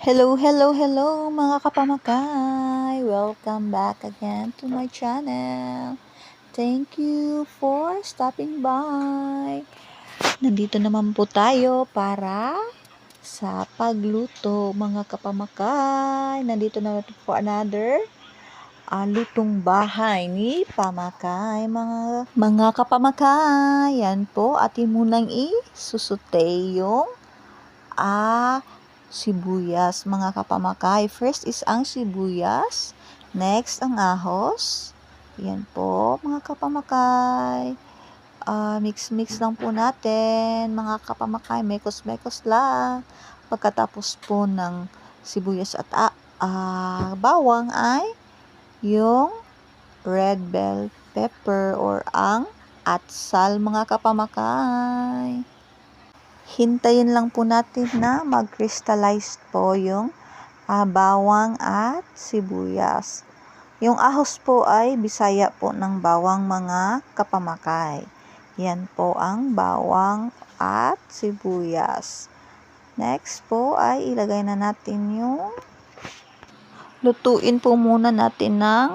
Hello, hello, hello mga kapamakay! Welcome back again to my channel. Thank you for stopping by. Nandito naman po tayo para sa pagluto mga kapamakay. Nandito na po another ah, lutong bahay ni Pamakay. Mga, mga kapamakay, yan po. Atin munang isusute yung ah, sibuyas, mga kapamakay. First is ang sibuyas. Next, ang ahos. Yan po, mga kapamakay. Ah, mix-mix lang po natin, mga kapamakay. Mekos-mekos lang. Pagkatapos po ng sibuyas at ah, bawang ay yung red bell pepper or ang atsal, mga kapamakay hintayin lang po natin na mag-crystallize po yung ah, bawang at sibuyas. Yung ahos po ay bisaya po ng bawang mga kapamakay. Yan po ang bawang at sibuyas. Next po ay ilagay na natin yung lutuin po muna natin ng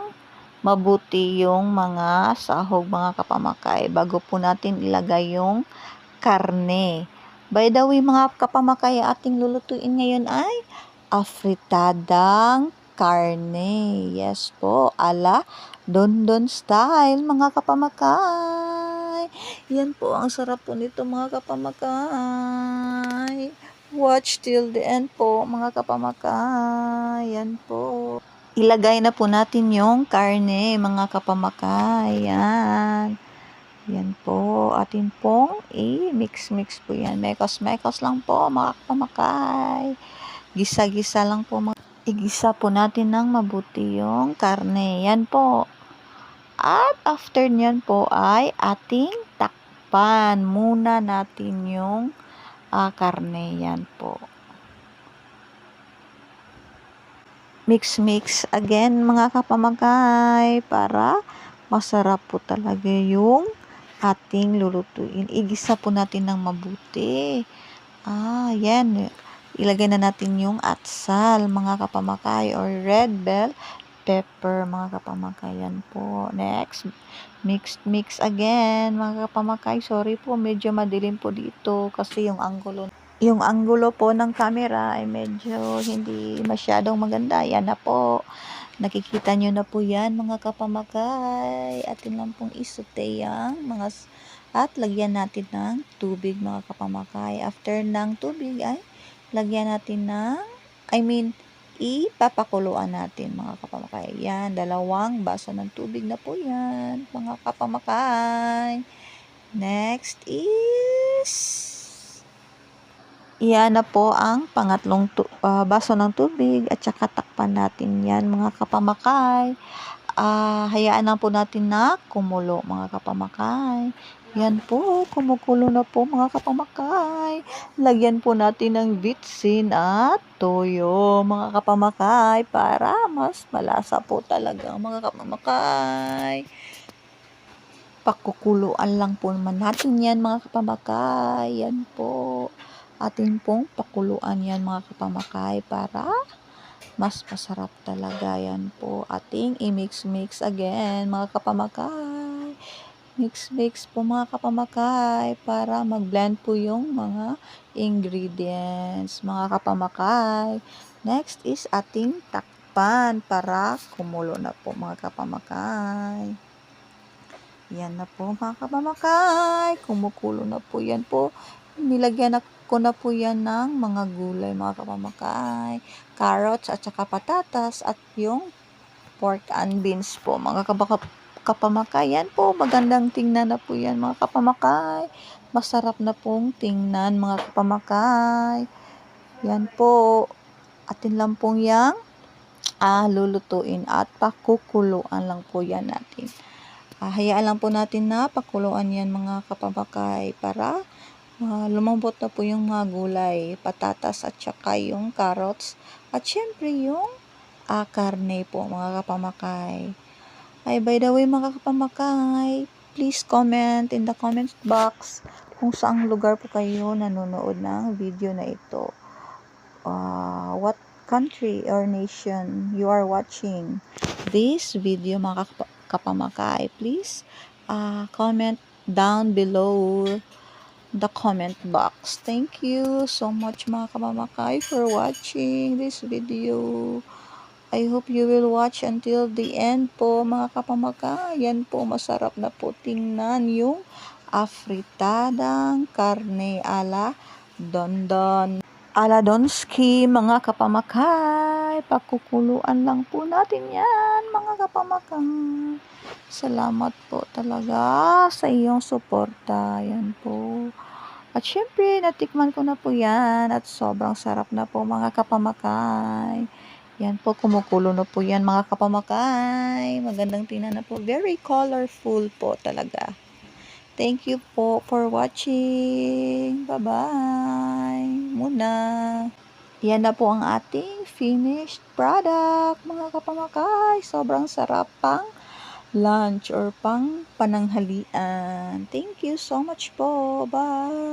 mabuti yung mga sahog mga kapamakay bago po natin ilagay yung karne. By the way, mga kapamakay, ating lulutuin ngayon ay afritadang karne. Yes po, ala Dondon style, mga kapamakay. Yan po, ang sarap po nito, mga kapamakay. Watch till the end po, mga kapamakay. Yan po. Ilagay na po natin yung karne, mga kapamakay. Yan. Yan po, atin pong i-mix-mix po yan. Mekos-mekos lang po, mga kapamakay. Gisa-gisa lang po. Igisa po natin ng mabuti yung karne. Yan po. At after nyan po ay ating takpan muna natin yung ah, karne. Yan po. Mix-mix again mga kapamakay para masarap po talaga yung ating lulutuin. Igisa po natin ng mabuti. Ah, yan. Ilagay na natin yung atsal, mga kapamakay, or red bell pepper, mga kapamakay. Yan po. Next, mix, mix again, mga kapamakay. Sorry po, medyo madilim po dito kasi yung angulo yung angulo po ng camera ay medyo hindi masyadong maganda. Yan na po. Nakikita nyo na po yan mga kapamakay. Atin lang pong isute yan. Mga, at lagyan natin ng tubig mga kapamakay. After ng tubig ay lagyan natin ng, I mean, ipapakuluan natin mga kapamakay. Yan, dalawang baso ng tubig na po yan mga kapamakay. Next is Iyan na po ang pangatlong tu- ah, baso ng tubig at saka takpan natin yan mga kapamakay. Ah, hayaan lang po natin na kumulo mga kapamakay. Yan po, kumukulo na po mga kapamakay. Lagyan po natin ng bitsin at toyo mga kapamakay para mas malasa po talaga mga kapamakay. Pakukuluan lang po naman natin yan mga kapamakay. Yan po atin pong pakuluan yan mga kapamakay para mas masarap talaga yan po. Ating i-mix-mix again mga kapamakay. Mix-mix po mga kapamakay para mag-blend po yung mga ingredients mga kapamakay. Next is ating takpan para kumulo na po mga kapamakay. Yan na po mga kapamakay. Kumukulo na po yan po. Nilagyan na ko na po yan ng mga gulay, mga kapamakay, carrots at saka patatas at yung pork and beans po, mga kabaka, kapamakay. Yan po, magandang tingnan na po yan, mga kapamakay. Masarap na pong tingnan, mga kapamakay. Yan po, atin lang pong yang ah, lulutuin at pakukuluan lang po yan natin. Ah, hayaan lang po natin na pakuluan yan mga kapamakay para Uh, lumambot na po yung mga gulay, patatas at saka yung carrots. At syempre yung uh, karne po mga kapamakay. Ay, by the way mga kapamakay, please comment in the comment box kung saang lugar po kayo nanonood ng video na ito. Uh, what country or nation you are watching this video mga kap- kapamakay. Please uh, comment down below the comment box. Thank you so much mga kapamakay for watching this video. I hope you will watch until the end po mga kapamaka. Yan po masarap na po tingnan yung afritadang karne ala dondon. Ala donski mga kapamakay. Pagkukuluan lang po natin yan mga kapamakay. Salamat po talaga sa iyong suporta. Yan po. At syempre, natikman ko na po yan at sobrang sarap na po mga kapamakay. Yan po, kumukulo na po yan mga kapamakay. Magandang tingnan na po. Very colorful po talaga. Thank you po for watching. Bye-bye. Muna. Yan na po ang ating finished product, mga kapamakay. Sobrang sarap pang lunch or pang pananghalian. Thank you so much po. Bye.